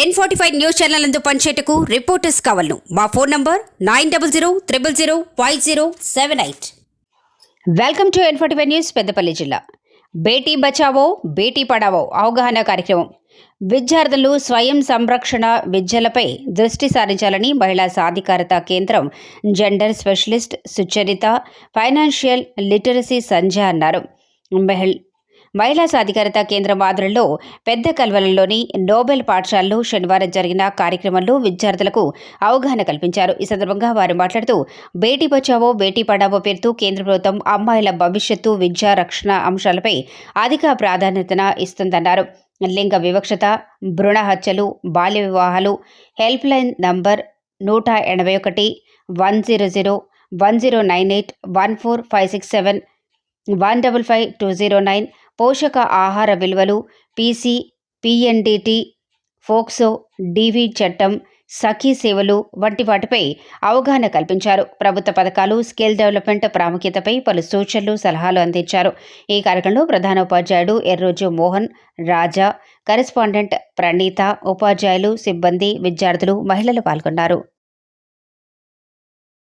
N forty five news channel అందు పనిచేయటకు reporters కావాలను. మా phone number nine double zero triple zero five zero seven eight welcome to N forty five news Peddapalli జిల్లా. బేటీ బచావో బేటీ పడావో అవగాహన కార్యక్రమం. విద్యార్థులు స్వయం సంరక్షణ విద్యలపై దృష్టి సారించాలని మహిళా సాధికారత కేంద్రం gender specialist Sucharitha financial literacy Sandhya అన్నారు. మహిళ మహిళా సాధికారత కేంద్రం ఆధ్వర్యంలో పెద్ద కల్వలంలోని నోబెల్ పాఠశాలలో శనివారం జరిగిన కార్యక్రమంలో విద్యార్థులకు అవగాహన కల్పించారు. ఈ సందర్భంగా వారు మాట్లాడుతూ బేటీ బచావో బేటీ పడావో పేరుతో కేంద్ర ప్రభుత్వం అమ్మాయిల భవిష్యత్తు విద్యా రక్షణ అంశాలపై అధిక ప్రాధాన్యతన ఇస్తుందన్నారు. లింగ వివక్షత భ్రూణ హత్యలు బాల్య వివాహాలు హెల్ప్ లైన్ నంబర్ నూట ఎనభై ఒకటి one zero zero one zero nine eight one four five six seven one double five two zero nine పోషక ఆహార విలువలు పీసీ పిఎన్డిటి ఫోక్సో డివి చట్టం సఖీ సేవలు వంటి వాటిపై అవగాహన కల్పించారు. ప్రభుత్వ పథకాలు స్కిల్ డెవలప్మెంట్ ప్రాముఖ్యతపై పలు సూచనలు సలహాలు అందించారు. ఈ కార్యక్రమంలో ప్రధాన ఉపాధ్యాయుడు ఎర్రోజు మోహన్ రాజా కరెస్పాండెంట్ ప్రణీత ఉపాధ్యాయులు సిబ్బంది విద్యార్థులు మహిళలు పాల్గొన్నారు.